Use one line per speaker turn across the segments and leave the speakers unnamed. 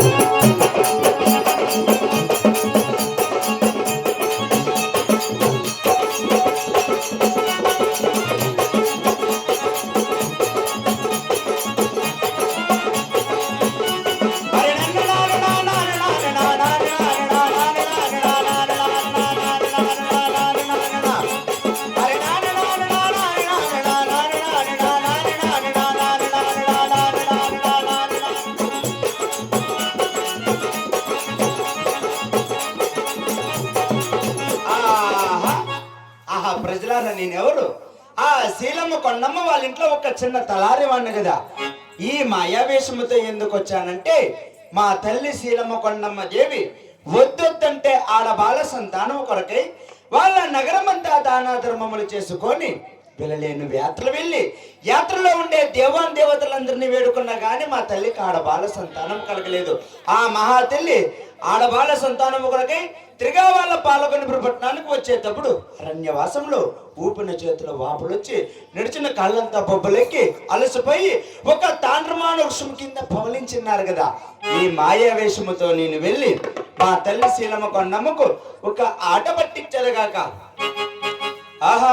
ఆహా నేను ఎవరు ఆ శీలమ్మ కొండమ్మ వాళ్ళ ఇంట్లో ఒక చిన్న తలారి వాడిని కదా. ఈ మాయావేశముతో ఎందుకు వచ్చానంటే మా తల్లి శీలమ్మ కొండమ్మ దేవి వద్దొద్దంటే ఆడబాల సంతానం కొరకై వాళ్ళ నగరమంతా దాన ధర్మములు చేసుకొని పిల్లలేని యాత్రలు వెళ్ళి యాత్రలో ఉండే దేవాన్ దేవతలందరినీ వేడుకున్నా కానీ మా తల్లికి ఆడబాల సంతానం కలగలేదు. ఆ మహా తల్లి ఆడబాల సంతానం కొరకై తిరిగా వాళ్ళ పట్టణానికి వచ్చేటప్పుడు అరణ్యవాసంలో ఊపిన చేతుల వాపులొచ్చి నడిచిన కళ్ళంతా బొబ్బలెక్కి అలసిపోయి ఒక తాండ్రమాన వృక్షం కింద పవలించిన్నారు కదా. ఈ మాయావేషముతో నేను వెళ్ళి మా తల్లి శీలమ కొండమ్మకు ఒక ఆట పట్టించదుగాక ఆహా.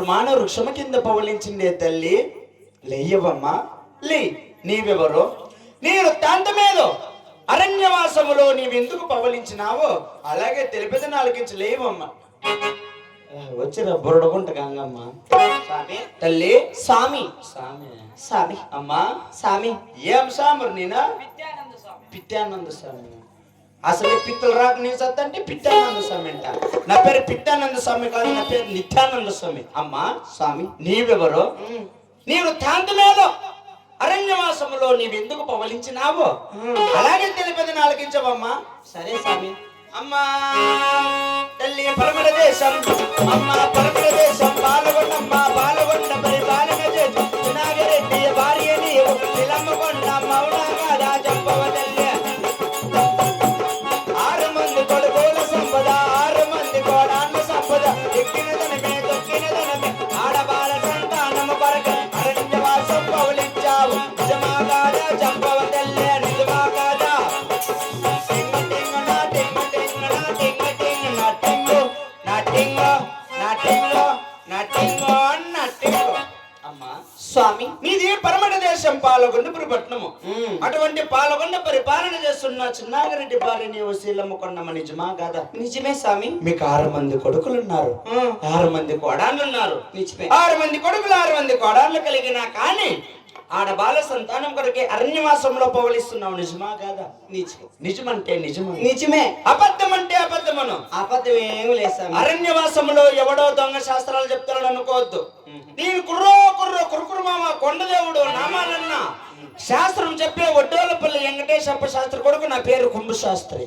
మానవ వృక్షము కింద పవలించిందే తల్లి లేయవమ్మా లే నీవెవరు? నేను తాంతమేదో అరణ్యవాసములో నీవెందుకు పవలించినావో అలాగే తెలిపేది నాలుగించి లేవమ్మా వచ్చిరా బురడగుంట గంగమ్మ.
స్వామి.
తల్లి.
స్వామి.
సామి
స్వామి.
అమ్మా.
స్వామి.
ఏం సామరు నేనా? పిత్యానంద స్వామి. అసలు పిత్తలు రాక నీ సత్త అంటే పిత్యానంద స్వామి అంట. నా పేరు పిత్యానంద స్వామి కాదు నా పేరు నిత్యానంద స్వామి. అమ్మా
స్వామి
నీవెవరు? నీవు తాంతమేదో అరణ్యవాసములో నీవెందుకు పవలించినావో? అలాగే తెలిపేది నాలుగించవమ్మా.
సరే స్వామి.
అమ్మా తల్లి పరమడ దేశం. అమ్మ పరమడ దేశం పాల్గొండమ్మ పాల్గొండ పరిపాలన చేసి వినాయరెడ్డి అమ్మా.
స్వామి.
నీది పరమట దేశం పట్టణము.
మ్మ్.
అటువంటి పాలకొండ పరిపాలన చేస్తున్న చిన్నాగరెడ్డి భార్య నీవు శీలమ్మ కొండమ్మ నిజమా కాదా?
నిజమే స్వామి.
మీకు ఆరు మంది కొడుకులు ఉన్నారు. ఆరు మంది కోడాళ్ళు ఉన్నారు
నిజమే.
ఆరు మంది కొడుకులు ఆరు మంది కోడాళ్ళు కలిగినా కానీ ఆడ బాల సంతానం కొరకే అరణ్యవాసంలో పవలిస్తున్నావు నిజమా కాదా?
నిజం
నిజమంటే నిజమా?
నిజమే.
అబద్ధం అంటే అబద్ధమను
అబద్ధం ఏమి లేదు
అరణ్యవాసంలో ఎవడో దొంగ శాస్త్రాలు చెప్తాడు అనుకోవద్దు. నేను కుర్రో కుర్రో కురుకురు మామ కొండదేవుడు నామాలన్నా. శాస్త్రం చెప్పే ఒడ్డోలపల్లి వెంకటేశప్ప శాస్త్రి కొడుకు నా పేరు కుంభ శాస్త్రి.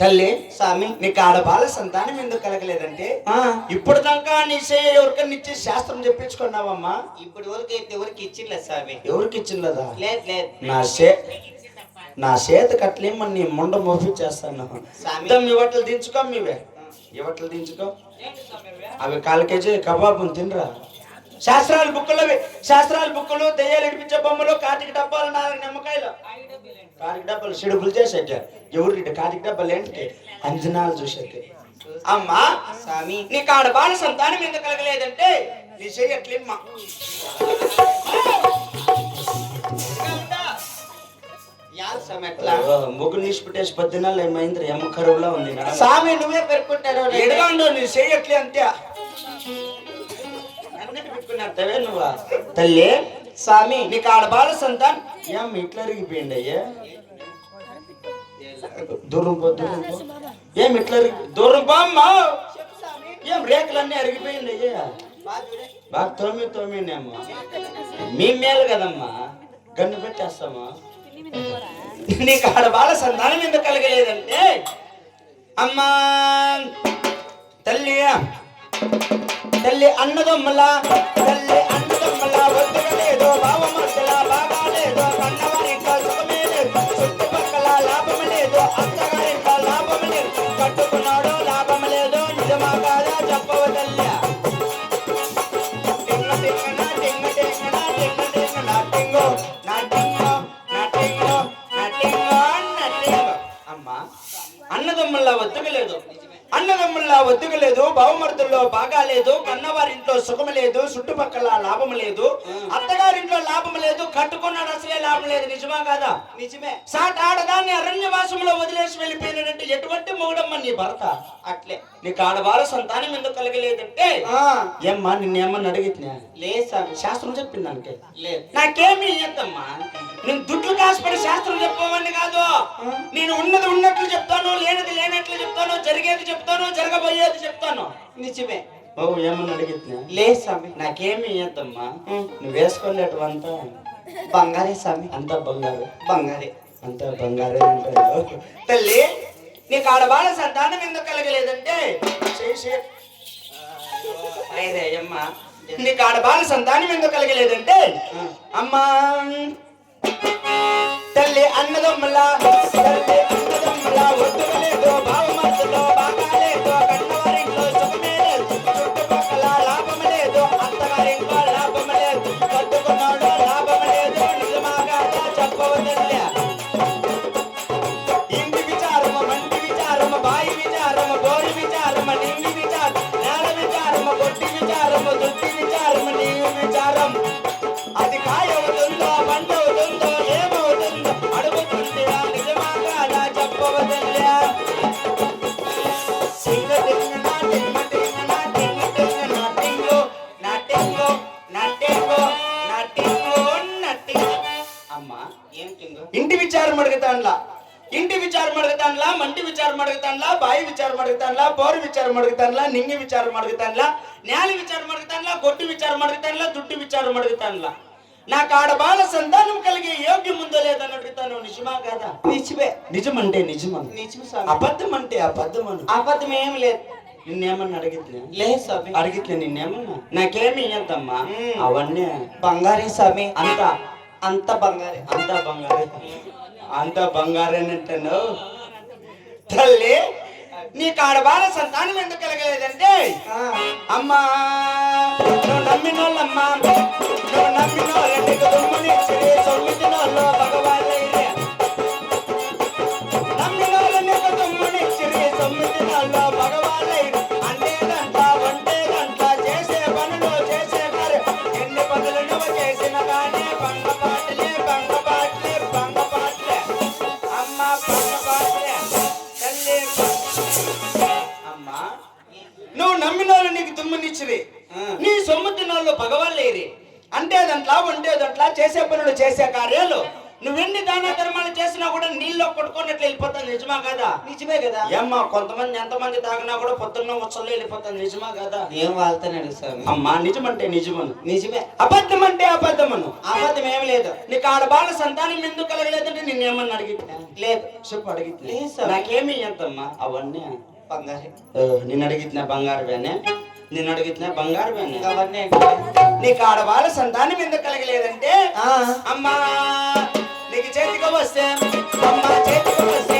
తల్లి
స్వామి.
నీకు ఆడ బాల సంతానం ఎందుకు కలగలేదంటే ఇప్పుడు దాకా నీ చేయ ఎవరికన్నా ఇచ్చి శాస్త్రం చెప్పించుకున్నావమ్మా?
ఇప్పుడు వరకు అయితే ఎవరికి ఇచ్చిర్లే స్వామి?
ఎవరికి ఇచ్చిందా
లేదు లేదు.
నా చే నా చేత కట్లేమని నీ ముండ మోపించేస్తాను. ఇద్దాం ఇవట్లు దించుకో మీవే. ఇవట్లు దించుకో. అవి కాల్ కేజీ కబాబుని తినరా? శాస్త్రాలు బుక్కులు అవి. శాస్త్రాలు బుక్కులు దెయ్యాలు ఇడిపించే బొమ్మలు కాటికి డబ్బాలు నాలుగు నిమ్మకాయలు. కాటికి డబ్బాలు సిడుపులు చేసేట ఎవరికి కాటికి డబ్బాలు ఏంటి? అంజనాలు చూసేది అమ్మా
స్వామి.
నీకు ఆడ బాల సంతానం ఎందుకు కలగలేదంటే నీ చెయ్యట్లేమ్మా ముగ్గు నీసి పెట్టేసి పద్దెనాలు ఏమైంది ఎమ్మ కరువులా ఉంది
స్వామి నువ్వే
అంతే. పెట్టుకున్నట్టవే నువ్వు. తల్లి
స్వామి.
నీకు ఆడ బాల సంతాన్? ఏం ఇట్లా అరిగిపోయింది అయ్యా? దూరం పో దూరం పో. ఏం ఇట్లా అరిగి? దూరం పో అమ్మా. ఏం రేకులన్నీ అరిగిపోయింది అయ్యా? బాగా తోమి తోమినేమో. మీ మేలు కదమ్మా. గన్ను పెట్టేస్తామా? నీకు ఆడ బాల సంతానం ఎందుకు కలగలేదంటే? అమ్మా తల్లి తల్లి అన్నదమ్ముల తల్లి అన్నదమ్ముల ఒత్తిగా లేదు బావమర్దల బాగా లేదు కన్నవారింట్లో సుఖమే లేదు చుట్టుపక్కల లాభం లేదు అంతగా బాగాలేదు బాగా కన్నవారింట్లో సుఖం లేదు చుట్టుపక్కల లాభం లేదు. అత్తగారింట్లో లాభం లేదు కట్టుకున్నాడు అసలే లాభం లేదు. నిజమా కాదా?
నిజమే.
సాట్ ఆడదాన్ని అరణ్యవాసంలో వదిలేసి వెళ్ళిపోయినాడంటే ఎటువంటి మొగుడమ్మ నీ భర్త?
అట్లే.
నీకు ఆడవాళ్ళ సంతానం ఎందుకు కలగలేదంటే? ఏమ్మా నిన్నేమన్నా అడిగితే?
లేదు
శాస్త్రం చెప్పింది దానికి.
లేదు.
నాకేమి ఇయ్యద్దమ్మా. నేను దుడ్లు కాసుపడి శాస్త్రం చెప్పవని కాదు. నేను ఉన్నది ఉన్నట్లు చెప్తాను లేనిది లేనట్లు చెప్తాను జరిగేది చెప్తాను జరగబోయేది చెప్తాను.
నిజమే.
ఓ ఏమన్నా అడిగితే
లేదు స్వామి.
నాకేమి ఇయ్యద్దమ్మా. నువ్వు వేసుకోలేటవంతా
బంగారే స్వామి.
అంతా బంగారు.
బంగారే.
అంతా బంగారే అంటారు తల్లి నీకు ఆడవాళ్ళ సంతానం ఎందుకు కలగలేదంటే? చేసే అయ్యే అమ్మా నీకు ఆడవాళ్ళ సంతానం ఎందుకు కలగలేదంటే? అమ్మా. తల్లి అన్నదమ్ముల తల్లి అన్నదమ్ముల ఒత్తుకలేదు బావమర్దులో బాగా ಇಂಟಿ ವಿಚಾರ ಮಾಡ್ಕತಾನ್ಲಾ ಇಂಟಿ ವಿಚಾರ ಮಾಡ್ಕತಾನ್ಲಾ ಮಂಟಿ ವಿಚಾರ ಮಾಡ್ಕತಾನ್ಲಾ ಬಾಯಿ ವಿಚಾರ ಮಾಡ್ಕತಾನ್ಲಾ ಬೋರ್ ವಿಚಾರ ಮಾಡ್ಕತಾನ್ಲಾ ನಿಂಗೆ ವಿಚಾರ ಮಾಡ್ಕತಾನ್ಲಾ ನ್ಯಾಯ ವಿಚಾರ ಮಾಡ್ಕತಾನ್ಲಾ ಗೊಟ್ಟು ವಿಚಾರ ಮಾಡ್ಕತಾನ್ಲಾ ದುಡ್ಡು ವಿಚಾರ ಮಾಡ್ಕತಾನ್ಲಾ ನಾ ಕಾಡ ಬಾಳ ಸಂದ ನಮ್ ಕಲಿಗೆ నిజమా కాదా? నిజమే. నిజమంటే నిజమను.
నిజం స్వామి.
అబద్ధం అంటే అబద్ధమను.
అబద్ధం ఏం లేదు.
నిన్నేమన్నా అడిగితే?
లేదు స్వామి.
అడిగితే నిన్నేమన్నా? నాకేమి ఇయ్యద్దమ్మా.
మ్మ్.
అవన్నీ.
బంగారే స్వామి.
అంతా.
అంత బంగారే.
అంతా బంగారే. అంతా బంగారేనంటాను తల్లి నీకు ఆడబాల సంతానం ఎందుకు కలగలేదంటే? అమ్మా నమ్మినోళ్ళమ్మా. నువ్వు నమ్మిన వాళ్ళు నీకు దుమ్మునిచ్చిరి. నీ సొమ్ము తిన్నోళ్ళు భగవాన్లేరి అంటే దాంట్లో ఉంటే దాంట్లో చేసే పనులు చేసే కార్యాలు. నువ్వెన్ని దాన ధర్మాలు చేసినా కూడా నీళ్ళు కొట్టుకున్నట్లు వెళ్ళిపోతాను నిజమా కదా?
నిజమే కదా.
ఏమ్మా కొంతమంది ఎంతమంది తాగినా కూడా పొద్దున్న ఉచ్చల్లో వెళ్ళిపోతాను నిజమా కదా?
ఏం వాళ్తున్నాడు స్వామి?
అమ్మా నిజమంటే నిజమను.
నిజమే.
అబద్ధం అంటే అబద్ధమను.
అబద్ధం ఏం లేదు.
నీకు ఆడ బాల సంతానం ఎందుకు కలగలేదంటే నిన్నేమన్నా అడిగితే?
లేదు.
చెప్పు అడిగితే.
లేదు సార్.
నాకేమి ఎంతమ్మా అవన్నీ
బంగారే.
నిన్ను అడిగిన బంగారు వేనే. నిన్ను అడిగిన బంగారు వేనే.
అవన్నీ
నీకు ఆడవాళ్ళ సంతానం ఎందుకు కలగలేదంటే?
ఆ,
అమ్మా నీకు చేతికి వస్తే అమ్మ చేతికి వస్తే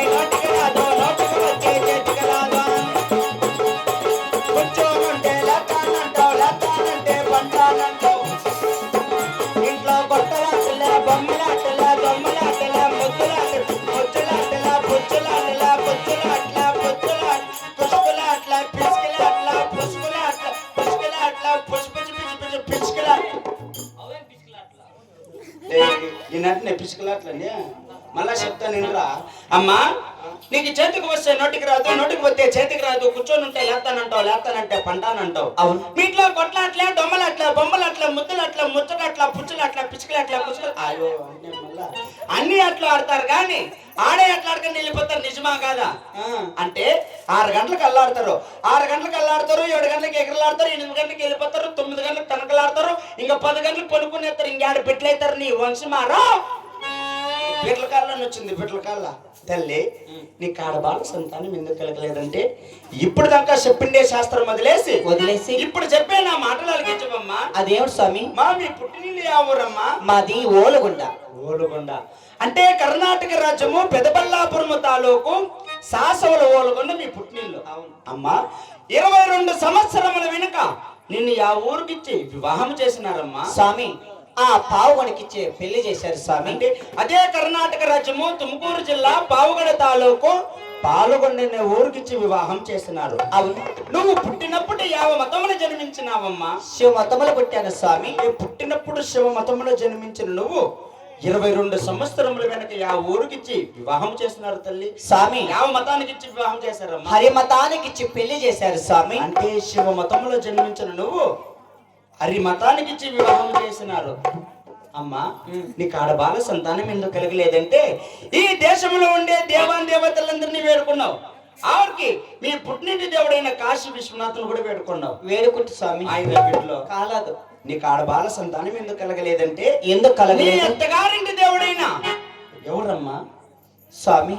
మళ్ళా చెప్తాను ఇంద్రా అమ్మా నీకు చేతికి వస్తే నోటికి రాదు నోటికి వస్తే చేతికి రాదు కూర్చొని ఉంటే లేస్తానంటావు లేస్తానంటే పంటానంటావు.
అవును.
మీ ఇంట్లో కొట్లాట్లే దొమ్మలట్లే బొమ్మలట్లే ముద్దులట్లే ముచ్చటట్లా పుచ్చులట్లా పిచ్చుకలట్లా పుచ్చుకలు అయ్యో అన్నీ మళ్ళా. అన్ని అట్లా ఆడతారు కానీ ఆడే అట్లా ఆడకని వెళ్ళిపోతారు నిజమా కాదా? అంటే ఆరు గంటలకు అల్లాడతారు. ఆరు గంటలకు అల్లాడతారు ఏడు గంటలకు ఎగరలాడతారు ఎనిమిది గంటలకు వెళ్ళిపోతారు తొమ్మిది గంటలకు తనకలాడతారు ఇంకా పది గంటలకు పనుకునేస్తారు ఇంకేడ పెట్లయితారు నీ వంశమారా బిడ్ల కాళ్ళని వచ్చింది? బిడ్ల కాళ్ళ తల్లి నీ కాడబాల సంతానం ఎందుకు కలగలేదంటే ఇప్పుడు దాకా చెప్పిండే శాస్త్రం వదిలేసి
వదిలేసి.
ఇప్పుడు చెప్పే నా మాటలు అలిగించవమ్మా
అదేమిటి స్వామి.
మా మీ పుట్టినిల్లు యావూరమ్మా
మాది ఓలగుండ.
ఓలుగొండ. అంటే కర్ణాటక రాజ్యము పెదబల్లాపురము తాలూకు సాసవల ఓలుగొండ మీ పుట్టినిల్లు.
అవును.
అమ్మా ఇరవై రెండు సంవత్సరముల వెనుక నిన్ను ఆ ఊరికిచ్చి వివాహం చేసినారమ్మా.
స్వామి ఆ పావుగొనకిచ్చే పెళ్ళి చేశారు స్వామి.
అంటే అదే కర్ణాటక రాజ్యము తుముకూరు జిల్లా పావుగడ తాలూకు పాల్గొండ ఊరికిచ్చి వివాహం చేసినారు
అవును.
నువ్వు పుట్టినప్పుడు యావ మతమున జన్మించినావమ్మా?
శివ మతములు పుట్టాను స్వామి.
పుట్టినప్పుడు శివ మతములో జన్మించిన నువ్వు ఇరవై రెండు సంవత్సరముల వెనక ఆ ఊరికిచ్చి వివాహం చేసినారు తల్లి.
స్వామి.
యావ మతానికి ఇచ్చి వివాహం చేశారమ్మా?
హరి మతానికి ఇచ్చి పెళ్ళి చేశారు స్వామి.
అంటే శివ మతంలో జన్మించిన నువ్వు హరి మతానికి ఇచ్చి వివాహం చేసినారు. అమ్మా నీకు ఆడబాల సంతానం ఎందుకు కలగలేదంటే ఈ దేశంలో ఉండే దేవాన్ దేవతలందరినీ వేడుకున్నావు. ఆవిడకి మీ పుట్టినింటి దేవుడైన కాశీ విశ్వనాథుని కూడా వేడుకున్నావు.
వేడుకుంటు స్వామి.
ఆయన బిడ్డలో
కాలాదు.
నీకు ఆడబాల సంతానం ఎందుకు కలగలేదంటే
ఎందుకు కలగలేదు?
అత్తగారింటి దేవుడైనా. ఎవరమ్మా
స్వామి.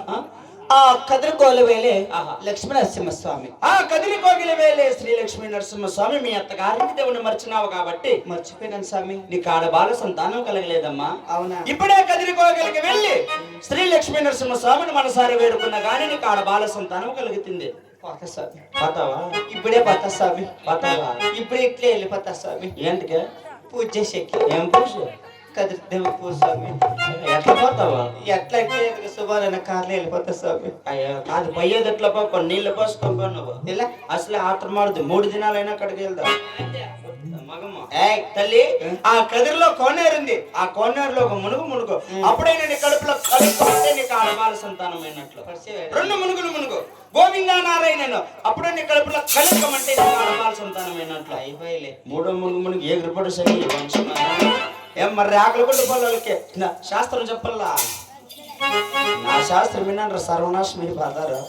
ఆ?
కదురుకోలు వేలే
ఆహా.
లక్ష్మీ నరసింహ స్వామి
ఆ కదిలి కోగిల వేలే శ్రీ లక్ష్మీ నరసింహ స్వామి మీ అత్తగారింటి దేవుని మర్చినావు కాబట్టి.
మర్చిపోయినాను స్వామి.
నీకు ఆడబాల సంతానం కలగలేదమ్మా.
అవునా?
ఇప్పుడే కదిరికోగలికి వెళ్ళి శ్రీ లక్ష్మీ నరసింహ స్వామిని మనసారి వేడుకున్న గాని నీకు ఆడబాల సంతానం కలుగుతుంది.
పోతా స్వామి.
పోతావా?
ఇప్పుడే పోతా స్వామి.
పోతావా?
ఇప్పుడే ఇట్లే వెళ్ళిపోతా స్వామి.
ఏంటికే?
పూజ చేసేకి
ఏం పూజ?
కదిరిదేవ పూజ స్వామి.
ఎట్లా పోతావా
ఎట్లా ఇట్లే శుభాలన్న కార్లో వెళ్ళిపోతా స్వామి.
అయ్యో కాదు పోయేది ఎట్లా పో నీళ్ళు నువ్వు.
ఇలా
అసలే ఆత్ర మారుదు మూడు దినాలైనా అక్కడికి వెళ్దాం. తల్లి ఆ కదిరిలో కోనేరు ఉంది. ఆ కోనేరులో ఒక మునుగు మునుగు. అప్పుడైనా నీ కడుపులో కడుపుకుంటే నీకు ఆడబాల సంతానం అయినట్లు. రెండు మునుగులు మునుగు. గోవిందా నారాయణను అప్పుడే నీ కడుపులో కలుపుకోమంటే నీకు ఆడబాల సంతానం అయినట్లు.
అయిపోయలే.
మూడో మునుగు మునుగు ఏ గురిపడు సరి ఏం మరి ఆకలి కొట్టు పొలాలకి నా శాస్త్రం చెప్పల్లా నా శాస్త్రం విన్నాను సర్వనాశం మీరు పడతారు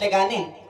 ఆహా.